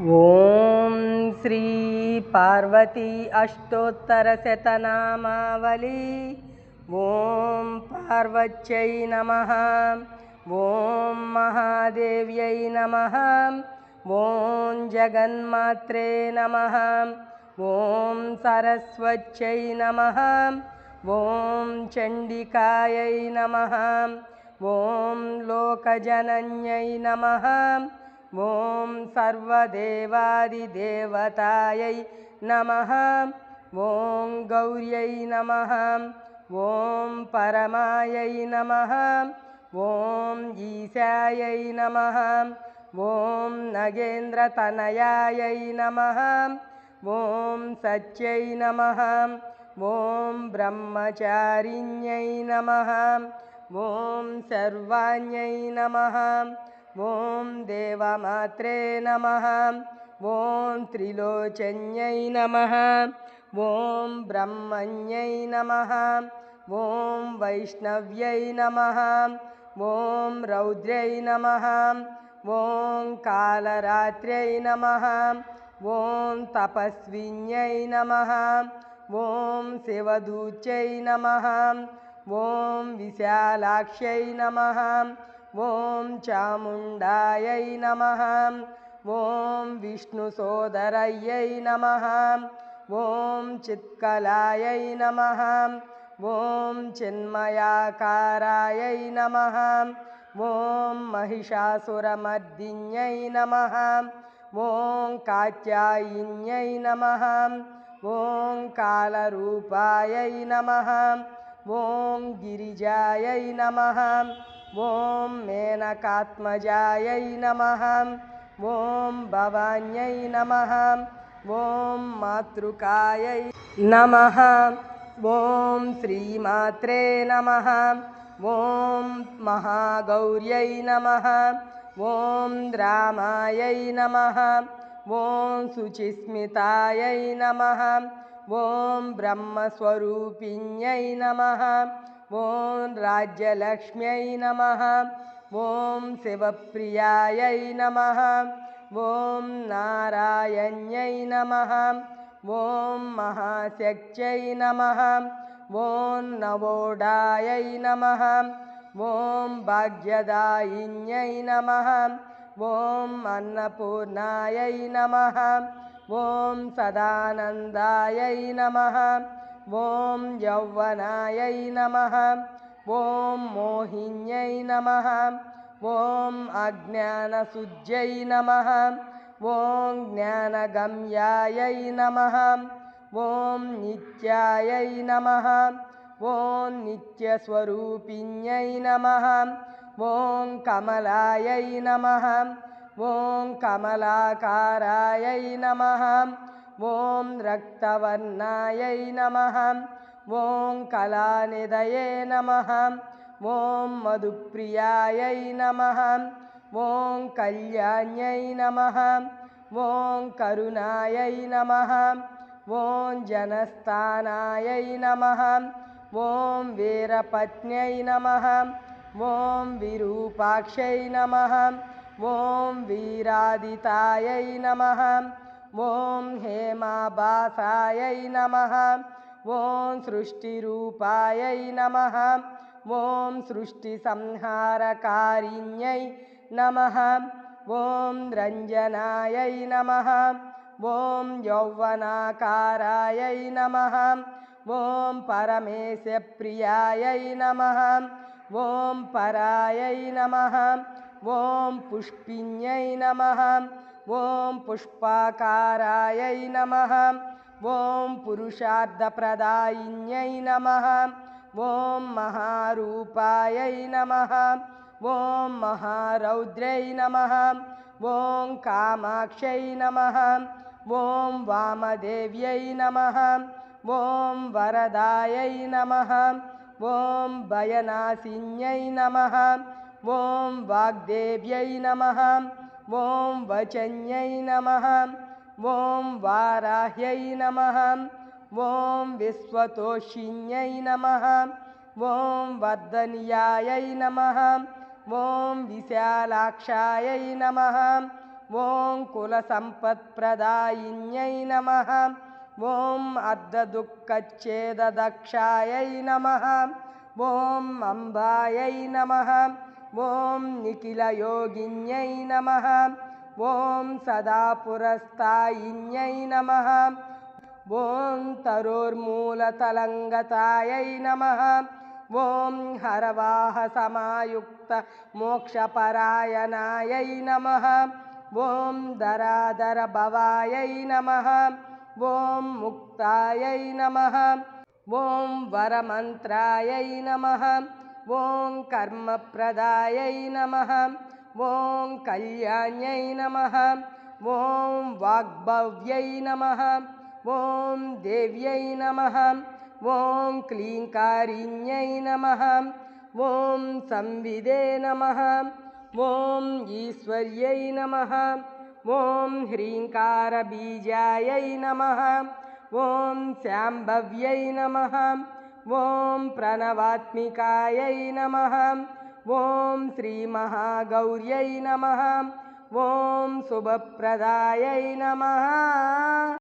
ॐ श्रीपार्वती अष्टोत्तरशतनामावली ॐ पार्वत्यै नमः। ॐ महादेव्यै नमः। ॐ जगन्मात्रे नमः। ॐ सरस्वत्यै नमः। ॐ चण्डिकायै नमः। ॐ लोकजनन्यै नमः ॐ सर्वदेवादिदेवतायै नमः। ॐ गौर्यै नमः। ॐ परमायै नमः। ॐ ईशायै नमः। ॐ नगेन्द्रतनयायै नमः। ॐ सत्यै नमः। ॐ ब्रह्मचारिण्यै नमः। ॐ सर्वाण्यै नमः ॐ देवमात्रे नमः। ॐ त्रिलोचन्यै नमः। ॐ ब्रह्मण्यै नमः। ॐ वैष्णव्यै नमः। ॐ रौद्र्यै नमः। ॐ कालरात्र्यै नमः। ॐ तपस्विन्यै नमः। ॐ शिवदूत्यै नमः। ॐ विशालाक्ष्यै नमः ॐ चामुण्डायै नमः। ॐ विष्णुसोदरयै नमः। ॐ चित्कलायै नमः। ॐ चिन्मयाकारायै नमः। ॐ महिषासुरमर्दिन्यै नमः। ॐ कात्यायिन्यै नमः। ॐ कालरूपायै नमः। ॐ गिरिजायै नमः ॐ मेनकात्मजायै नमः। ॐ भवान्यै नमः। ॐ मातृकायै नमः। ॐ श्रीमात्रे नमः। ॐ महागौर्यै नमः। ॐ रामायै नमः। ॐ शुचिस्मितायै नमः। ॐ ब्रह्मस्वरूपिण्यै नमः ॐ राज्यलक्ष्म्यै नमः। ॐ शिवप्रियायै नमः। ॐ नारायण्यै नमः। ॐ महाशक्त्यै नमः। ॐ नवोडायै नमः। ॐ भाग्यदायिन्यै नमः। ॐ अन्नपूर्णायै नमः। ॐ सदानन्दायै नमः ॐ यौवनायै नमः। ॐ मोहिन्यै नमः। ॐ अज्ञानसुज्यै नमः। ॐ ज्ञानगम्यायै नमः। ॐ नित्यायै नमः। ॐ नित्यस्वरूपिण्यै नमः। ॐ कमलायै नमः। ॐ कमलाकारायै नमः ॐ रक्तवर्णायै नमः। ॐ कलानिधये नमः। ॐ मधुप्रियायै नमः। ॐ कल्याण्यै नमः। ॐ करुणायै नमः। ॐ जनस्थानायै नमः। ॐ वीरपत्न्यै नमः। ॐ विरूपाक्षै नमः। ॐ वीरादितायै नमः ॐ हेमाभासायै नमः। ॐ सृष्टिरूपायै नमः। ॐ सृष्टिसंहारकारिण्यै नमः। ॐ रञ्जनायै नमः। ॐ यौवनाकारायै नमः। ॐ परमेशप्रियायै नमः। ॐ परायै नमः। ॐ पुष्पिन्यै नमः ॐ पुष्पाकारायै नमः ॐ पुरुषार्थप्रदायिन्यै नमः ॐ महारूपायै नमः ॐ महारौद्र्यै नमः ॐ कामाक्षै नमः ॐ वामदेव्यै नमः ॐ वरदायै नमः ॐ भयनाशिन्यै नमः ॐ वाग्देव्यै नमः ॐ वचन्यै नमः। ॐ वाराह्यै नमः। ॐ विश्वतोषिण्यै नमः। ॐ वर्धनीयायै नमः। ॐ विशालाक्षायै नमः। ॐ कुलसम्पत्प्रदायिन्यै नमः। ॐ अर्धदुःखच्छेददक्षायै नमः। ॐ अम्बायै नमः ॐ निखिलयोगिन्यै नमः। ॐ सदा पुरस्तायिन्यै नमः। ॐ तरोर्मूलतलङ्गतायै नमः। ॐ हरवाहसमायुक्तमोक्षपरायणायै नमः। ॐ दरादरभवायै नमः। ॐ मुक्तायै नमः। ॐ वरमन्त्रायै नमः ॐ कर्मप्रदायै नमः ॐ कल्याण्यै नमः ॐ वाग्भव्यै नमः ॐ देव्यै नमः ॐ क्लीङ्कारिण्यै नमः ॐ संविदे नमः ॐ ईश्वर्यै नमः ॐ ह्रीङ्कारबीजायै नमः ॐ शाम्भव्यै नमः ॐ प्रणवात्मिकायै नमः ॐ श्रीमहागौर्यै नमः ॐ शुभप्रदायै नमः